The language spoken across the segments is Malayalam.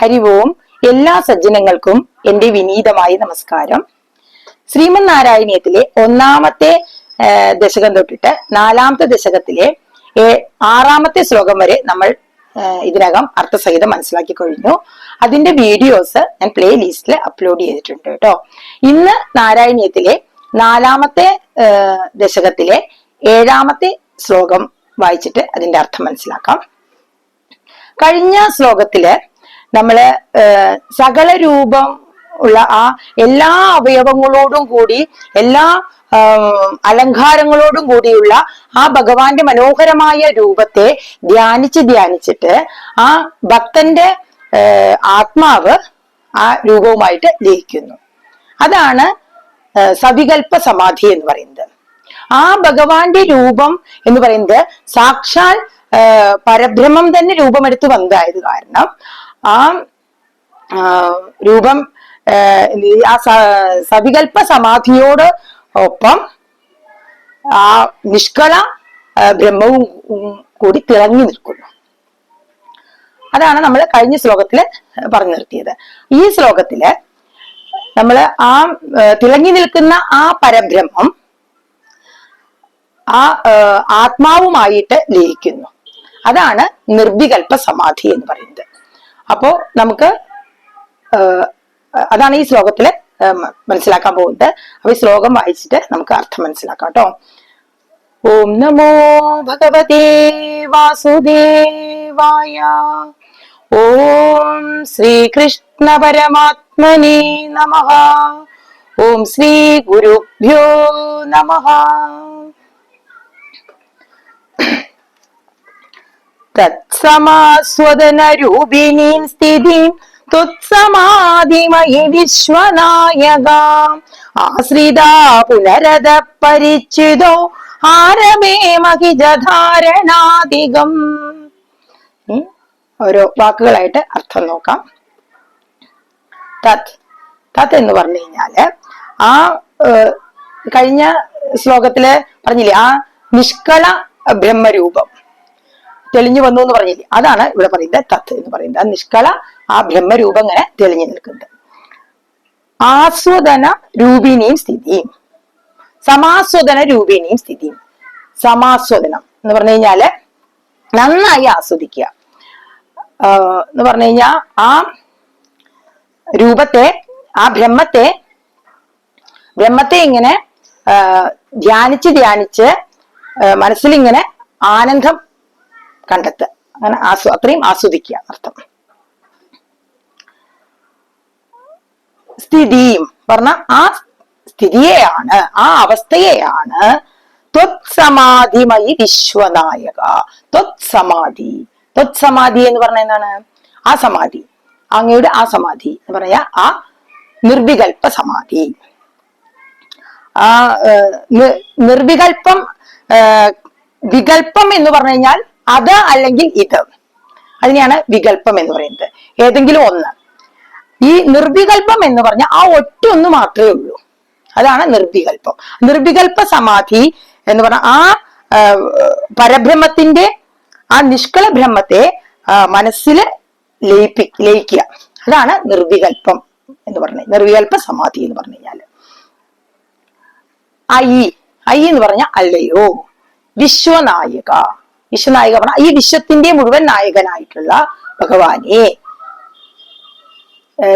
ഹരിവോം എല്ലാ സജ്ജനങ്ങൾക്കും എന്റെ വിനീതമായ നമസ്കാരം. ശ്രീമൻ നാരായണീയത്തിലെ ഒന്നാമത്തെ ദശകം തൊട്ടിട്ട് നാലാമത്തെ ദശകത്തിലെ ആറാമത്തെ ശ്ലോകം വരെ നമ്മൾ ഇതിനകം അർത്ഥസഹിതം മനസ്സിലാക്കി കഴിഞ്ഞു. അതിന്റെ വീഡിയോസ് ഞാൻ പ്ലേ ലിസ്റ്റിൽ അപ്ലോഡ് ചെയ്തിട്ടുണ്ട് കേട്ടോ. ഇന്ന് നാരായണീയത്തിലെ നാലാമത്തെ ദശകത്തിലെ ഏഴാമത്തെ ശ്ലോകം വായിച്ചിട്ട് അതിന്റെ അർത്ഥം മനസ്സിലാക്കാം. കഴിഞ്ഞ ശ്ലോകത്തിൽ നമ്മൾ സകല രൂപം ഉള്ള ആ എല്ലാ അവയവങ്ങളോടും കൂടി എല്ലാ അലങ്കാരങ്ങളോടും കൂടിയുള്ള ആ ഭഗവാന്റെ മനോഹരമായ രൂപത്തെ ധ്യാനിച്ച് ധ്യാനിച്ചിട്ട് ആ ഭക്തന്റെ ആത്മാവ് ആ രൂപവുമായിട്ട് ലയിക്കുന്നു. അതാണ് സവികൽപ്പ സമാധി എന്ന് പറയുന്നത്. ആ ഭഗവാന്റെ രൂപം എന്ന് പറയുന്നത് സാക്ഷാൽ പരബ്രഹ്മം തന്നെ രൂപമെടുത്ത് വന്നതായത് കാരണം ആ രൂപം ആ, സവികൽപ്പ സമാധിയോട് ഒപ്പം ആ നിഷ്കള ബ്രഹ്മവും കൂടി തിളങ്ങി നിൽക്കുന്നു. അതാണ് നമ്മൾ കഴിഞ്ഞ ശ്ലോകത്തിൽ പറഞ്ഞു നിർത്തിയത്. ഈ ശ്ലോകത്തിൽ നമ്മൾ ആ തിളങ്ങി നിൽക്കുന്ന ആ പരബ്രഹ്മം ആ ആത്മാവുമായിട്ട് ലയിക്കുന്നു. അതാണ് നിർവികൽപ്പ സമാധി എന്ന് പറയുന്നത്. അപ്പോ നമുക്ക് അതാണ് ഈ ശ്ലോകത്തിൽ മനസ്സിലാക്കാൻ പോകുന്നത്. അപ്പൊ ഈ ശ്ലോകം വായിച്ചിട്ട് നമുക്ക് അർത്ഥം മനസ്സിലാക്കാം കേട്ടോ. ഓം നമോ ഭഗവതേ വാസുദേവായ ഓം ശ്രീകൃഷ്ണ പരമാത്മനെ നമ ഓം ശ്രീ ഗുരുഭ്യോ നമഃ. തത്സമാസ്വദനരൂപിണീം സ്ഥിതിം തുത്സമാധിമയി വിശ്വനായകാം. ആശ്രിതാ പുനരത പരിചിതോ ആരമേ മഹിജധാരണാധികം. ഓരോ വാക്കുകളായിട്ട് അർത്ഥം നോക്കാം. തത് തത് എന്ന് പറഞ്ഞു കഴിഞ്ഞാൽ ആ കഴിഞ്ഞ ശ്ലോകത്തിൽ പറഞ്ഞില്ലേ ആ നിഷ്കള ബ്രഹ്മരൂപം. തെളിഞ്ഞു വന്നു എന്ന് പറഞ്ഞില്ലേ? അതാണ് ഇവിടെ പറയുന്നത് തത്ത് എന്ന് പറയുന്നത്. ആ നിഷ്കള ആ ബ്രഹ്മരൂപം ഇങ്ങനെ തെളിഞ്ഞു നിൽക്കുന്നത് ആസ്വദന രൂപിണിയും സ്ഥിതിയും. സമാസ്വദന രൂപിണിയും സ്ഥിതിയും. സമാസ്വദനം എന്ന് പറഞ്ഞു കഴിഞ്ഞാൽ നന്നായി ആസ്വദിക്കുക. എന്ന് പറഞ്ഞു കഴിഞ്ഞാൽ ആ രൂപത്തെ ആ ബ്രഹ്മത്തെ ബ്രഹ്മത്തെ ഇങ്ങനെ ധ്യാനിച്ച് ധ്യാനിച്ച് മനസ്സിലിങ്ങനെ ആനന്ദം കണ്ടെത്തുക. അങ്ങനെ ആസ്വ അത്രയും ആസ്വദിക്കുക അർത്ഥം. സ്ഥിതിയും. പറഞ്ഞ ആ സ്ഥിതിയെയാണ് ആ അവസ്ഥയെയാണ് ത്വത്സമാധിമയി വിശ്വനായക. ത്വത്സമാധി. ത്വത്സമാധി എന്ന് പറഞ്ഞ എന്താണ്? ആ സമാധി. അങ്ങയുടെ ആ സമാധി എന്ന് പറഞ്ഞ ആ നിർവികൽപ്പ സമാധി. ആ നിർവികൽപ്പം വികൽപ്പം എന്ന് പറഞ്ഞു കഴിഞ്ഞാൽ അത് അല്ലെങ്കിൽ ഇത്. അതിനെയാണ് വികല്പം എന്ന് പറയുന്നത്. ഏതെങ്കിലും ഒന്ന്. ഈ നിർവികല്പം എന്ന് പറഞ്ഞ ആ ഒറ്റ ഒന്ന് മാത്രമേ ഉള്ളൂ. അതാണ് നിർവികല്പം നിർവികല്പ സമാധി എന്ന് പറഞ്ഞ ആ പരബ്രഹ്മത്തിന്റെ ആ നിഷ്കള ബ്രഹ്മത്തെ മനസ്സിൽ ലയിപ്പി ലയിക്കുക. അതാണ് നിർവികല്പം എന്ന് പറഞ്ഞ നിർവികല്പ സമാധി എന്ന് പറഞ്ഞു കഴിഞ്ഞാൽ. ഐ ഐ എന്ന് പറഞ്ഞ അല്ലയോ. വിശ്വനായക. വിശ്വനായക ഈ വിശ്വത്തിന്റെ മുഴുവൻ നായകനായിട്ടുള്ള ഭഗവാനെ.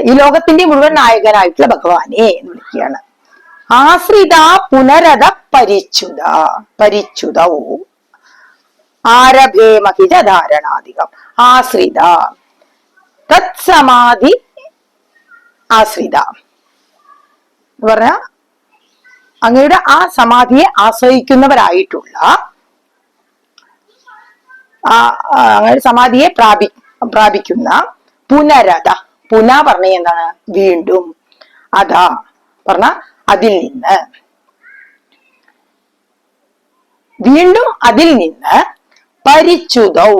ഈ ലോകത്തിന്റെ മുഴുവൻ നായകനായിട്ടുള്ള ഭഗവാനെ എന്ന് വിളിക്കുകയാണ്. ആശ്രിത പുനരത പരിച്യുത പരിച്യുതൗ ആരഭേ മഹിജ ധാരണാധികം. ആശ്രിത. തത്സമാധി ആശ്രിത. പറഞ്ഞ അങ്ങയുടെ ആ സമാധിയെ ആശ്രയിക്കുന്നവരായിട്ടുള്ള ആ സമാധിയെ പ്രാപി പ്രാപിക്കുന്ന പുനരത. പുന പറഞ്ഞ എന്താണ്? വീണ്ടും അതാ പറഞ്ഞ അതിൽ നിന്ന്. വീണ്ടും അതിൽ നിന്ന് പരിച്യുതൗ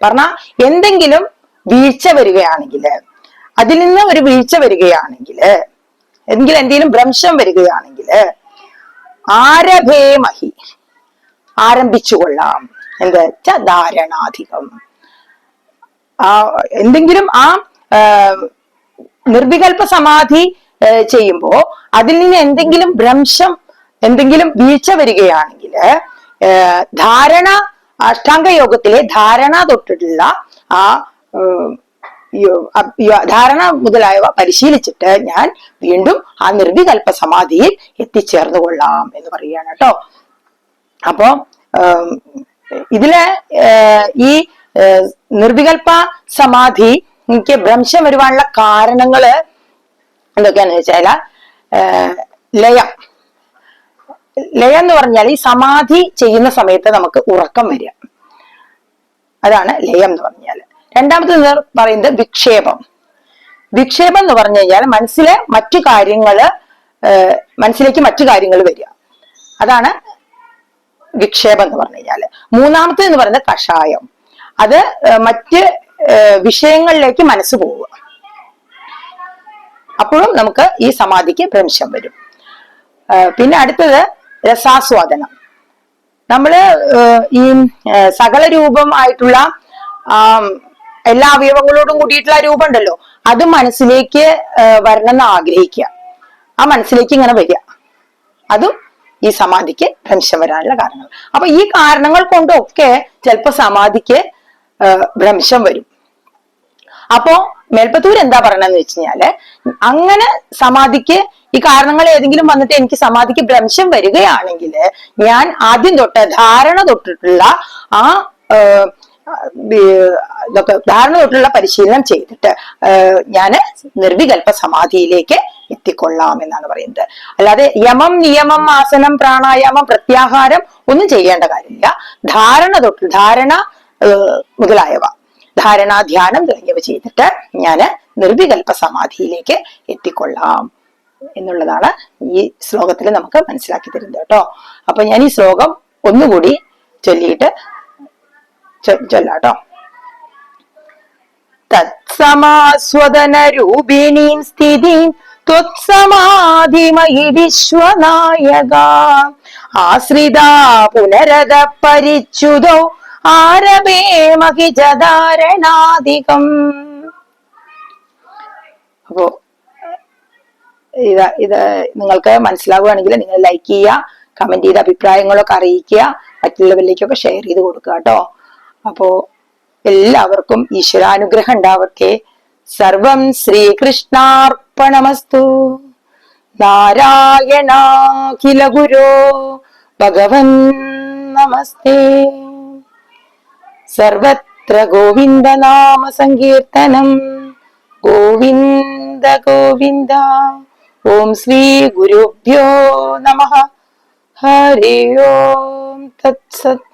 പറഞ്ഞ എന്തെങ്കിലും വീഴ്ച വരികയാണെങ്കിൽ അതിൽ നിന്ന് ഒരു വീഴ്ച വരികയാണെങ്കിൽ എങ്കിൽ എന്തെങ്കിലും ഭ്രംശം വരികയാണെങ്കിൽ ആരഭേ മഹി ആരംഭിച്ചു കൊള്ളാം എന്ത് ച ധാരണാധികം. ആ എന്തെങ്കിലും ആ നിർവികൽപ്പ സമാധി ചെയ്യുമ്പോൾ ചെയ്യുമ്പോ അതിൽ നിന്ന് എന്തെങ്കിലും ഭ്രംശം എന്തെങ്കിലും വീഴ്ച വരികയാണെങ്കിൽ ധാരണ അഷ്ടാംഗ യോഗത്തിലെ ധാരണ തൊട്ടിട്ടുള്ള ആ ധാരണ മുതലായവ പരിശീലിച്ചിട്ട് ഞാൻ വീണ്ടും ആ നിർവികൽപ്പ സമാധിയിൽ എത്തിച്ചേർന്നു കൊള്ളാം എന്ന് പറയുകയാണ് കേട്ടോ. അപ്പോ ഇതിൽ ഈ നിർവികൽപ സമാധി എനിക്ക് ഭ്രംശം വരുവാനുള്ള കാരണങ്ങൾ എന്തൊക്കെയാന്ന് വെച്ചാൽ ലയം. ലയം എന്ന് പറഞ്ഞാൽ ഈ സമാധി ചെയ്യുന്ന സമയത്ത് നമുക്ക് ഉറക്കം വരിക. അതാണ് ലയം എന്ന് പറഞ്ഞാൽ. രണ്ടാമത്തേത് പറയുന്നത് വിക്ഷേപം. വിക്ഷേപം എന്ന് പറഞ്ഞു കഴിഞ്ഞാൽ മനസ്സിലെ മറ്റു കാര്യങ്ങൾ മനസ്സിലേക്ക് മറ്റു കാര്യങ്ങൾ വരിക. അതാണ് വിക്ഷേപം എന്ന് പറഞ്ഞു കഴിഞ്ഞാൽ. മൂന്നാമത്തെ എന്ന് പറയുന്നത് കഷായം. അത് മറ്റ് വിഷയങ്ങളിലേക്ക് മനസ്സ് പോവുക. അപ്പോഴും നമുക്ക് ഈ സമാധിക്ക് ഭ്രംശം വരും. പിന്നെ അടുത്തത് രസാസ്വാദനം. നമ്മൾ ഈ സകല രൂപം ആയിട്ടുള്ള എല്ലാ അവയവങ്ങളോടും കൂടിയിട്ടുള്ള രൂപം ഉണ്ടല്ലോ. അത് മനസ്സിലേക്ക് വരണമെന്ന് ആഗ്രഹിക്കുക. ആ മനസ്സിലേക്ക് ഇങ്ങനെ വരിക. അതും ഈ സമാധിക്ക് ഭ്രംശം വരാനുള്ള കാരണങ്ങൾ. അപ്പൊ ഈ കാരണങ്ങൾ കൊണ്ടൊക്കെ ചിലപ്പോ സമാധിക്ക് ഭ്രംശം വരും. അപ്പോ മേൽപ്പത്തൂർ എന്താ പറയണെന്ന് വെച്ച് കഴിഞ്ഞാൽ അങ്ങനെ സമാധിക്ക് ഈ കാരണങ്ങൾ ഏതെങ്കിലും വന്നിട്ട് എനിക്ക് സമാധിക്ക് ഭ്രംശം വരികയാണെങ്കിൽ ഞാൻ ആദ്യം തൊട്ട് ധാരണ തൊട്ടിട്ടുള്ള ആ ധാരണ തൊട്ടുള്ള പരിശീലനം ചെയ്തിട്ട് ഞാൻ നിർവികൽപ്പ സമാധിയിലേക്ക് എത്തിക്കൊള്ളാം എന്നാണ് പറയുന്നത്. അല്ലാതെ യമം നിയമം ആസനം പ്രാണായാമം പ്രത്യാഹാരം ഒന്നും ചെയ്യേണ്ട കാര്യമില്ല. ധാരണ തൊട്ട് ധാരണ മുതലായവ. ധാരണ ധ്യാനം തുടങ്ങിയവ ചെയ്തിട്ട് ഞാൻ നിർവികൽപ്പ സമാധിയിലേക്ക് എത്തിക്കൊള്ളാം എന്നുള്ളതാണ് ഈ ശ്ലോകത്തിൽ നമുക്ക് മനസ്സിലാക്കി തരുന്നത് കേട്ടോ. അപ്പൊ ഞാൻ ഈ ശ്ലോകം ഒന്നുകൂടി ചൊല്ലിയിട്ട് ചൊല്ലാട്ടോ തത്സമാസ്വദന രൂപിണീം സ്ഥിതിം ത്വത്സമാധിമയി വിശ്വനായക. ആശ്രിത പുനരത പരിച്യുതോ ആരഭേ മഹിജധാരണാധികം. അപ്പോ ഇത് ഇത് നിങ്ങൾക്ക് മനസ്സിലാവുകയാണെങ്കിൽ നിങ്ങൾ ലൈക്ക് ചെയ്യുക കമന്റ് ചെയ്ത് അഭിപ്രായങ്ങളൊക്കെ അറിയിക്കുക മറ്റുള്ളവരിലേക്കൊക്കെ ഷെയർ ചെയ്ത് കൊടുക്കുക കേട്ടോ. അപ്പോ എല്ലാവർക്കും ഈശ്വരാനുഗ്രഹം ഉണ്ടാവട്ടെ. സർവം ശ്രീകൃഷ്ണാർപ്പണമസ്തു നാരായണാഖില ഗുരോ. ഭഗവൻ നമസ്തേ. സർവത്ര ഗോവിന്ദനാമ സങ്കീർത്തനം. ഗോവിന്ദ ഗോവിന്ദ. ഓം ശ്രീ ഗുരുഭ്യോ നമ. ഹരി ഓം തത്സത്